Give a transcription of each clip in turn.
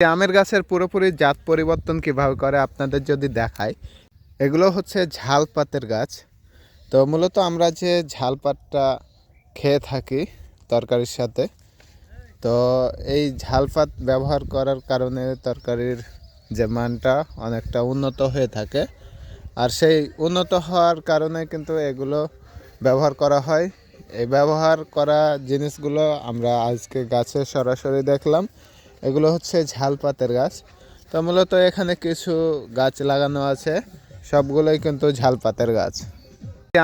আমের গাছের পুরোপুরি জাত পরিবর্তন কীভাবে করে আপনাদের যদি দেখায় এগুলো হচ্ছে ঝাল পাতের গাছ। তো মূলত আমরা যে ঝাল পাতটা খেয়ে থাকি তরকারির সাথে, তো এই ঝাল পাত ব্যবহার করার কারণে তরকারির যে মানটা অনেকটা উন্নত হয়ে থাকে। আর সেই উন্নত হওয়ার কারণে কিন্তু এগুলো ব্যবহার করা হয়। এই ব্যবহার করা জিনিসগুলো আমরা আজকে গাছে সরাসরি দেখলাম। এগুলো হচ্ছে ঝাল পাতের গাছ। তো মূলত এখানে কিছু গাছ লাগানো আছে, সবগুলোই কিন্তু ঝাল পাতের গাছ।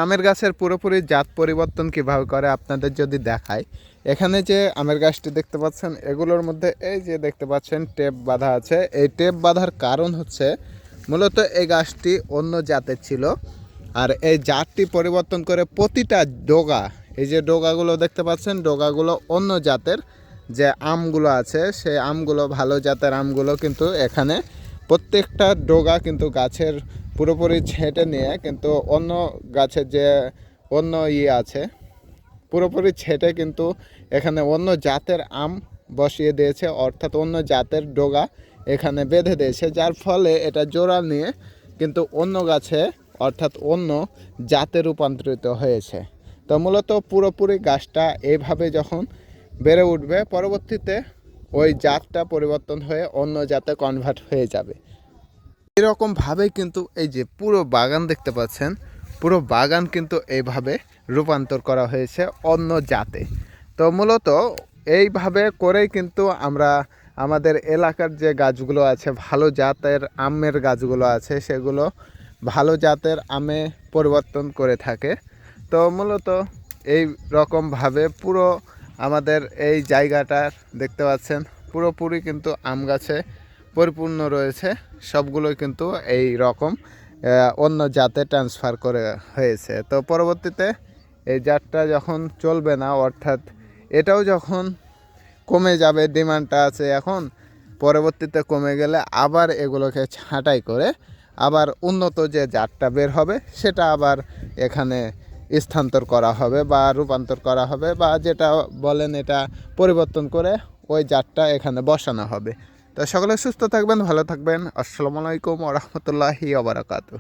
আমের গাছের পুরোপুরি জাত পরিবর্তন কীভাবে করে আপনাদের যদি দেখায় এখানে যে আমের গাছটি দেখতে পাচ্ছেন, এগুলোর মধ্যে এই যে দেখতে পাচ্ছেন, টেপ বাঁধা আছে। এই টেপ বাঁধার কারণ হচ্ছে মূলত এই গাছটি অন্য জাতের ছিল। আর এই জাতটি পরিবর্তন করে প্রতিটা ডোগা, এই যে ডোগাগুলো দেখতে পাচ্ছেন, ডোগাগুলো অন্য জাতের। যে আমগুলো আছে, সেই আমগুলো, ভালো জাতের আমগুলো কিন্তু এখানে প্রত্যেকটা ডোগা কিন্তু গাছের পুরোপুরি ছেঁটে নিয়ে কিন্তু অন্য গাছের যে অন্য ইয়ে আছে, পুরোপুরি ছেটে কিন্তু এখানে অন্য জাতের আম বসিয়ে দিয়েছে, অর্থাৎ অন্য জাতের ডোগা এখানে বেঁধে দিয়েছে। যার ফলে এটা জোড়া নিয়ে কিন্তু অন্য গাছে, অর্থাৎ অন্য জাতে রূপান্তরিত হয়েছে। তো মূলত পুরোপুরি গাছটা এইভাবে যখন বেড়ে উঠবে। পরবর্তীতে ওই জাতটা পরিবর্তন হয়ে অন্য জাতে কনভার্ট হয়ে যাবে। এরকমভাবেই কিন্তু এই যে পুরো বাগান দেখতে পাচ্ছেন, পুরো বাগান কিন্তু এইভাবে রূপান্তর করা হয়েছে অন্য জাতে। তো মূলত এইভাবে করেই কিন্তু আমরা আমাদের এলাকার যে গাছগুলো আছে, ভালো জাতের আমের গাছগুলো আছে, সেগুলো ভালো জাতের আমে পরিবর্তন করে থাকে। তো মূলত এই রকমভাবে পুরো আমাদের এই জায়গাটার দেখতে পাচ্ছেন। পুরোপুরি কিন্তু আম গাছে পরিপূর্ণ রয়েছে। সবগুলোই কিন্তু এই রকম অন্য জাতে ট্রান্সফার করে হয়েছে। তো পরবর্তীতে এই জাতটা যখন চলবে না, অর্থাৎ এটাও যখন কমে যাবে ডিমান্ডটা আছে এখন, পরবর্তীতে কমে গেলে আবার এগুলোকে ছাঁটাই করে আবার উন্নত যে জাতটা বের হবে, সেটা আবার এখানে স্থানান্তর করা হবে বা রূপান্তর করা হবে বা যেটা বলেন এটা পরিবর্তন করে ওই জাতটা এখানে বসানো হবে। তো সকলে সুস্থ থাকবেন, ভালো থাকবেন। আসসালামু আলাইকুম রহমতুল্লাহি আবরাকাতু